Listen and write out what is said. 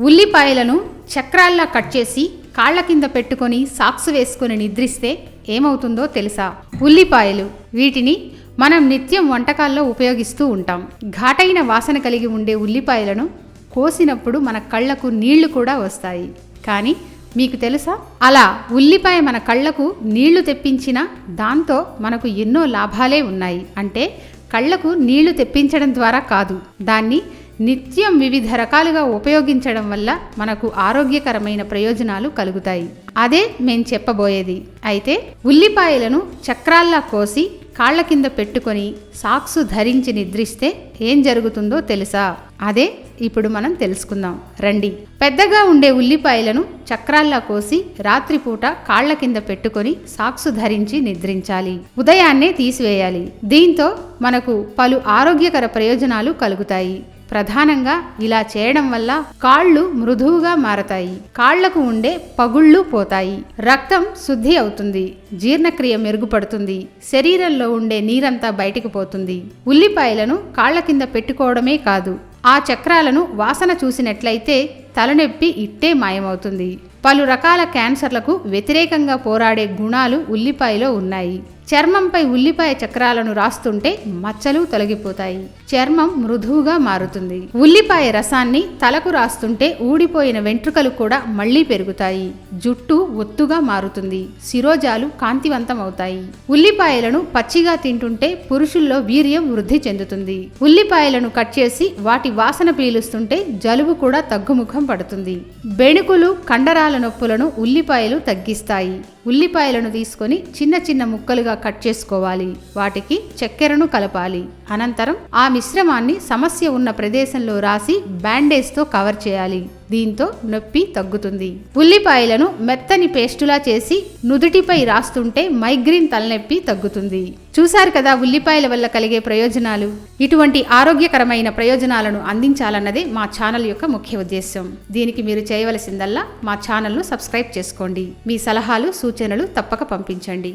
ఉల్లిపాయలను చక్రాల్లా కట్ చేసి కాళ్ళ కింద పెట్టుకొని సాక్స్ వేసుకొని నిద్రిస్తే ఏమవుతుందో తెలుసా? ఉల్లిపాయలు వీటిని మనం నిత్యం వంటకాల్లో ఉపయోగిస్తూ ఉంటాం. ఘాటైన వాసన కలిగి ఉండే ఉల్లిపాయలను కోసినప్పుడు మన కళ్ళకు నీళ్ళు కూడా వస్తాయి. కానీ మీకు తెలుసా? అలా ఉల్లిపాయ మన కళ్ళకు నీళ్ళు తెప్పించినా దాంతో మనకు ఎన్నో లాభాలే ఉన్నాయి. అంటే కళ్ళకు నీళ్ళు తెప్పించడం ద్వారా కాదు. దాన్ని నిత్యం వివిధ రకాలుగా ఉపయోగించడం వల్ల మనకు ఆరోగ్యకరమైన ప్రయోజనాలు కలుగుతాయి. అదే మేం చెప్పబోయేది. అయితే ఉల్లిపాయలను చక్రాల్లా కోసి కాళ్ళ కింద పెట్టుకొని సాక్సు ధరించి నిద్రిస్తే ఏం జరుగుతుందో తెలుసా? అదే ఇప్పుడు మనం తెలుసుకుందాం. రండి. పెద్దగా ఉండే ఉల్లిపాయలను చక్రాల్లా కోసి రాత్రిపూట కాళ్ళ కింద పెట్టుకొని సాక్సు ధరించి నిద్రించాలి. ఉదయాన్నే తీసివేయాలి. దీంతో మనకు పలు ఆరోగ్యకర ప్రయోజనాలు కలుగుతాయి. ప్రధానంగా ఇలా చేయడం వల్ల కాళ్ళు మృదువుగా మారతాయి. కాళ్ళకు ఉండే పగుళ్ళు పోతాయి. రక్తం శుద్ధి అవుతుంది. జీర్ణక్రియ మెరుగుపడుతుంది. శరీరంలో ఉండే నీరంతా బయటికి పోతుంది. ఉల్లిపాయలను కాళ్ళ కింద పెట్టుకోవడమే కాదు. ఆ చక్రాలను వాసన చూసినట్లయితే తలనొప్పి ఇట్టే మాయమవుతుంది. పలు రకాల క్యాన్సర్లకు వ్యతిరేకంగా పోరాడే గుణాలు ఉల్లిపాయలో ఉన్నాయి. చర్మంపై ఉల్లిపాయ చక్రాలను రాస్తుంటే మచ్చలు తొలగిపోతాయి. చర్మం మృదువుగా మారుతుంది. ఉల్లిపాయ రసాన్ని తలకు రాస్తుంటే ఊడిపోయిన వెంట్రుకలు కూడా మళ్ళీ పెరుగుతాయి. జుట్టు ఒత్తుగా మారుతుంది. శిరోజాలు కాంతివంతం అవుతాయి ఉల్లిపాయలను పచ్చిగా తింటుంటే పురుషుల్లో వీర్యం వృద్ధి చెందుతుంది. ఉల్లిపాయలను కట్ చేసి వాటి వాసన పీలుస్తుంటే జలుబు కూడా తగ్గుముఖం పడుతుంది. బెణుకులు కండరాల నొప్పులను ఉల్లిపాయలు తగ్గిస్తాయి. ఉల్లిపాయలను తీసుకొని చిన్న చిన్న ముక్కలుగా కట్ చేసుకోవాలి. వాటికి చక్కెరను కలపాలి. అనంతరం ఆ మిశ్రమాన్ని సమస్య ఉన్న ప్రదేశంలో రాసి బ్యాండేజ్తో కవర్ చేయాలి. దీంతో నొప్పి తగ్గుతుంది. ఉల్లిపాయలను మెత్తని పేస్టులా చేసి నుదుటిపై రాస్తుంటే మైగ్రీన్ తలనొప్పి తగ్గుతుంది. చూశారు కదా ఉల్లిపాయల వల్ల కలిగే ప్రయోజనాలు? ఇటువంటి ఆరోగ్యకరమైన ప్రయోజనాలను అందించాలన్నదే మా ఛానల్ యొక్క ముఖ్య ఉద్దేశం దీనికి మీరు చేయవలసిందల్లా మా ఛానల్ను సబ్స్క్రైబ్ చేసుకోండి. మీ సలహాలు సూచనలు తప్పక పంపించండి.